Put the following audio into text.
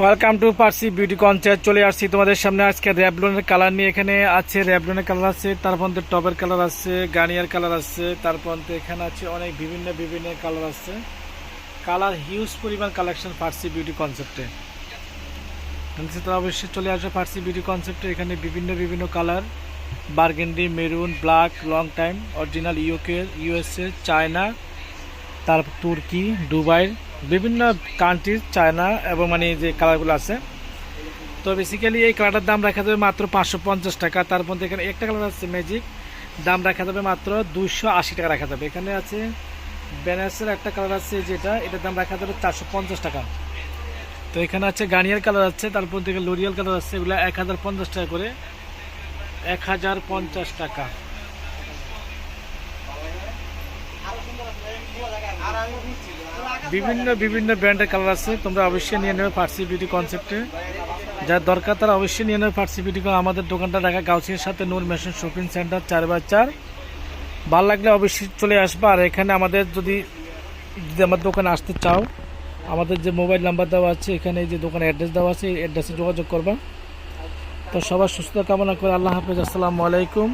Welcome to Parsi beauty concert চলে আসছি তোমাদের সামনে আজকে র্যাবলনের কালার নিয়ে। এখানে আছে র্যাবলনের কালার আছে তারপর টপের কালার আছে গার্নিয়ার কালার আছে তারপর এখানে আছে অনেক বিভিন্ন বিভিন্ন কালার আছে। কালার হিউজ পরিমাণ কালেকশন পার্সি বিউটি কনসেপ্টে তারা অবশ্যই চলে আসবে পার্সি বিউটি কনসেপ্টে এখানে বিভিন্ন বিভিন্ন colour burgundy maroon black long time original UK USA China তারপর তুর্কি দুবাই বিভিন্ন কান্ট্রির চায়না এবং মানে যে কালারগুলো আছে। তো বেসিক্যালি এই কালারটার দাম রাখা যাবে মাত্র পাঁচশো পঞ্চাশ টাকা। তার মধ্যে এখানে একটা কালার আছে ম্যাজিক দাম রাখা যাবে মাত্র দুইশো আশি টাকা রাখা যাবে। এখানে আছে বেনারসের একটা কালার আছে যেটা, এটার দাম রাখা যাবে চারশো পঞ্চাশ টাকা। তো এখানে আছে গার্নিয়ার কালার আছে, তারপর থেকে লোরিয়াল কালার আছে, এগুলো এক হাজার পঞ্চাশ টাকা করে। এক হাজার পঞ্চাশ টাকা। বিভিন্ন বিভিন্ন ব্র্যান্ডের কালার আছে, তোমরা অবশ্যই নিয়ে নেবে ফার্সি বিউটি কনসেপ্টে যার দরকার তারা অবশ্যই নিয়ে নেবে ফার্সি বিউটি আমাদের দোকানটা ঢাকা গাউসিয়ার সাথে নূর মেশিন শপিং সেন্টার চার বাই চার। ভালো লাগলে অবশ্যই চলে আসবে। আর এখানে আমাদের যদি যদি আমার দোকানে আসতে চাও, আমাদের যে মোবাইল নাম্বার দেওয়া আছে, এখানে যে দোকানে অ্যাড্রেস দেওয়া আছে, এই অ্যাড্রেসে যোগাযোগ করবা। তো সবার সুস্থতা কামনা করে আল্লাহ হাফেজ। আসসালামু আলাইকুম।